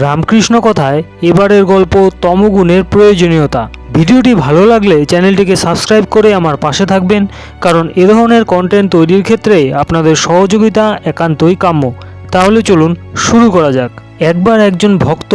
রামকৃষ্ণ কথায় এবারের গল্প তমগুণের প্রয়োজনীয়তা। ভিডিওটি ভালো লাগলে চ্যানেলটিকে সাবস্ক্রাইব করে আমার পাশে থাকবেন, কারণ এ ধরনের কন্টেন্ট তৈরির ক্ষেত্রে আপনাদের সহযোগিতা একান্তই কাম্য। তাহলে চলুন শুরু করা যাক। একবার একজন ভক্ত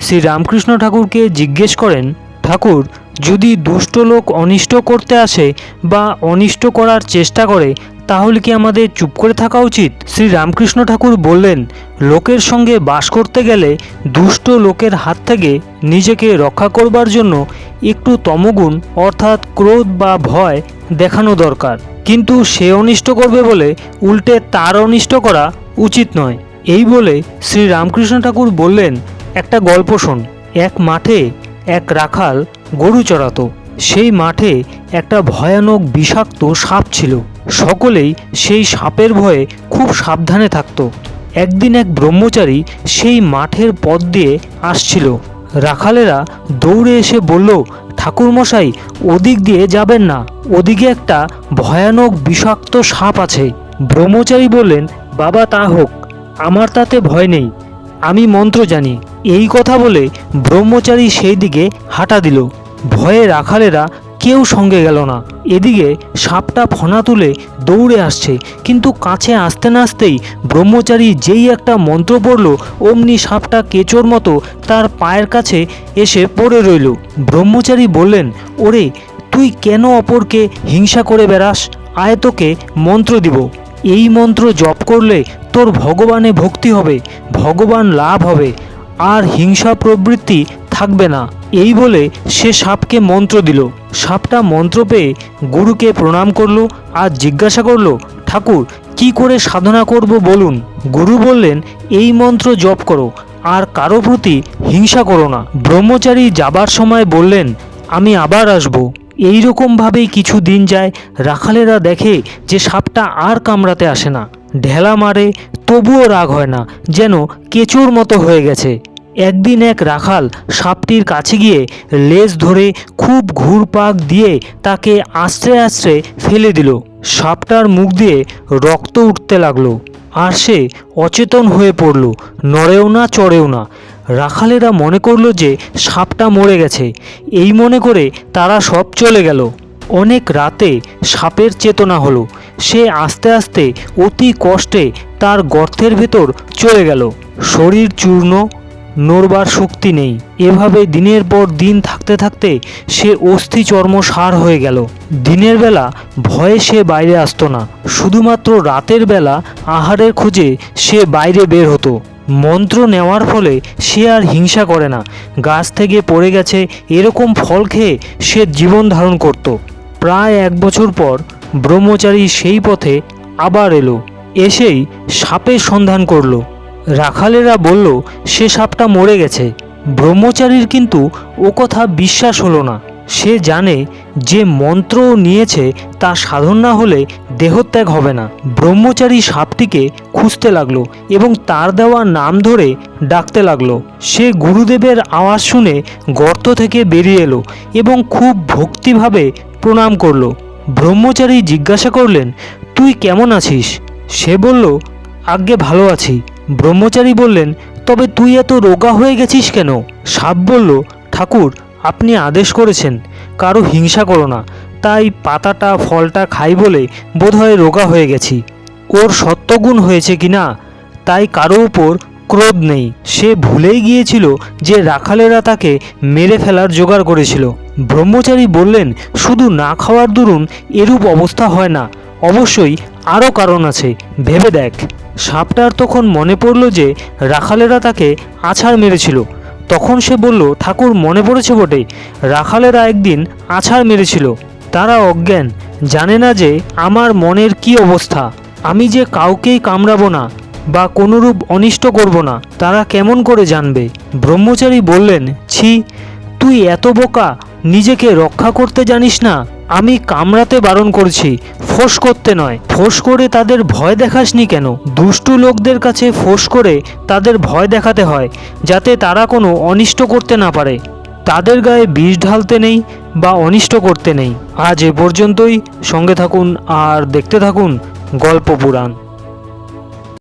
শ্রী রামকৃষ্ণ ঠাকুরকে জিজ্ঞেস করেন, ঠাকুর, যদি দুষ্ট লোক অনিষ্ট করতে আসে বা অনিষ্ট করার চেষ্টা করে তাহলে কি আমাদের চুপ করে থাকা উচিত? শ্রী রামকৃষ্ণ ঠাকুর বললেন, লোকের সঙ্গে বাস করতে গেলে দুষ্ট লোকের হাত থেকে নিজেকে রক্ষা করবার জন্য একটু তমগুণ, অর্থাৎ ক্রোধ বা ভয় দেখানো দরকার। কিন্তু সে অনিষ্ট করবে বলে উল্টে তার অনিষ্ট করা উচিত নয়। এই বলে শ্রী রামকৃষ্ণ ঠাকুর বললেন, একটা গল্প শোন। এক মাঠে এক রাখাল গরু চড়াতো। সেই মাঠে একটা ভয়ানক বিষাক্ত সাপ ছিল। সকলেই সেই সাপের ভয়ে খুব সাবধানে থাকতো। একদিন এক ব্রহ্মচারী সেই মাঠের পথ দিয়ে আসছিল। রাখালেরা দৌড়ে এসে বলল, ঠাকুরমশাই, ওদিক দিয়ে যাবেন না। ওদিকে একটা ভয়ানক বিষাক্ত সাপ আছে। ব্রহ্মচারী বললেন, বাবা, তা হোক, আমার তাতে ভয় নেই। আমি মন্ত্র জানি। এই কথা বলে ব্রহ্মচারী সেই দিকে হাঁটা দিল। ভয়ে রাখালেরা কেউ সঙ্গে গেল না। এদিকে সাপটা ফনা তুলে দৌড়ে আসছে, কিন্তু কাছে আসতে না আসতেই ব্রহ্মচারী যেই একটা মন্ত্র পড়ল, অমনি সাপটা কেচোর মতো তার পায়ের কাছে এসে পড়ে রইল। ব্রহ্মচারী বললেন, ওরে, তুই কেন অপরকে হিংসা করে বেড়াস? আয় তোকে মন্ত্র দিব। এই মন্ত্র জপ করলে তোর ভগবানে ভক্তি হবে, ভগবান লাভ হবে, আর হিংসা প্রবৃত্তি থাকবে না। এই বলে সে সাপকে মন্ত্র দিল। সাপটা মন্ত্র পেয়ে গুরুকে প্রণাম করল আর জিজ্ঞাসা করল, ঠাকুর, কি করে সাধনা করব বলুন? গুরু বললেন, এই মন্ত্র জপ করো, আর কারও প্রতি হিংসা করো না। ব্রহ্মচারী যাবার সময় বললেন, আমি আবার আসব। এই রকমভাবেই কিছু দিন যায়, রাখালেরা দেখে যে সাপটা আর কামড়াতে আসে না। ঢেলা মারে, তবুও রাগ হয় না, যেন কেঁচোর মতো হয়ে গেছে। একদিন এক রাখাল সাপটির কাছে গিয়ে লেজ ধরে খুব ঘুরপাক দিয়ে তাকে আশ্রে আশ্রে ফেলে দিল। সাপটার মুখ দিয়ে রক্ত উঠতে লাগল আর সে অচেতন হয়ে পড়ল। নড়েও না, চড়েও না। রাখালেরা মনে করল যে সাপটা মরে গেছে। এই মনে করে তারা সব চলে গেল। অনেক রাতে সাপের চেতনা হলো। সে আস্তে আস্তে অতি কষ্টে তার গর্তের ভেতর চলে গেল। শরীর চূর্ণ নড়বার শক্তি নেই। এভাবে দিনের পর দিন থাকতে থাকতে সে অস্থি চর্ম সার হয়ে গেল। দিনের বেলা ভয়ে সে বাইরে আসতো না। শুধুমাত্র রাতের বেলা আহারের খোঁজে সে বাইরে বের হতো। মন্ত্র নেওয়ার ফলে সে আর হিংসা করে না। গাছ থেকে পড়ে গেছে এরকম ফল খেয়ে সে জীবন ধারণ করত। প্রায় এক বছর পর ব্রহ্মচারী সেই পথে আবার এলো। এসেই সাপের সন্ধান করল। রাখালেরা বলল, সে সাপটা মরে গেছে। ব্রহ্মচারীর কিন্তু ও কথা বিশ্বাস হলো না। সে জানে যে মন্ত্র নিয়েছে তা সাধন না হলে দেহত্যাগ হবে না। ব্রহ্মচারী সাপটিকে খুঁজতে লাগল এবং তার দেওয়া নাম ধরে ডাকতে লাগল। সে গুরুদেবের আওয়াজ শুনে গর্ত থেকে বেরিয়ে এলো এবং খুব ভক্তিভাবে প্রণাম করল। ব্রহ্মচারী জিজ্ঞাসা করলেন, তুই কেমন আছিস? সে বলল, আজ্ঞে ভালো আছি। ব্রহ্মচারী বললেন, তবে তুই এত রোগা হয়ে গেছিস কেন? সাপ বলল, ঠাকুর, আপনি আদেশ করেছেন, কারও হিংসা করো না। তাই পাতাটা, ফলটা খাই বলে বোধহয় রোগা হয়ে গেছি। ওর সত্যগুণ হয়েছে কি না, তাই কারও উপর ক্রোধ নেই। সে ভুলেই গিয়েছিল যে রাখালেরা তাকে মেরে ফেলার জোগাড় করেছিল। ব্রহ্মচারী বললেন, শুধু না খাওয়ার দরুন এরূপ অবস্থা হয় না। অবশ্যই আরও কারণ আছে। ভেবে দেখ। সাপটার তখন মনে পড়ল যে রাখালেরা তাকে আছাড় মেরেছিল। তখন সে বলল, ঠাকুর, মনে পড়েছে বটে রাখালেরা একদিন আছাড় মেরেছিল। তারা অজ্ঞান, জানে না যে আমার মনের কি অবস্থা। আমি যে কাউকেই কামড়াবো না বা কোনোরূপ অনিষ্ট করব না, তারা কেমন করে জানবে? ব্রহ্মচারী বললেন, ছি, তুই এত বোকা, নিজেকে রক্ষা করতে জানিস না? আমি কামড়াতে বারণ করছি, ফোঁস করতে নয়। ফোঁস করে তাদের ভয় দেখাসনি কেন? দুষ্টু লোকদের কাছে ফোঁস করে তাদের ভয় দেখাতে হয়, যাতে তারা কোনো অনিষ্ট করতে না পারে। তাদের গায়ে বিষ ঢালতে নেই বা অনিষ্ট করতে নেই। আজ এ পর্যন্তই। সঙ্গে থাকুন আর দেখতে থাকুন গল্প পুরাণ।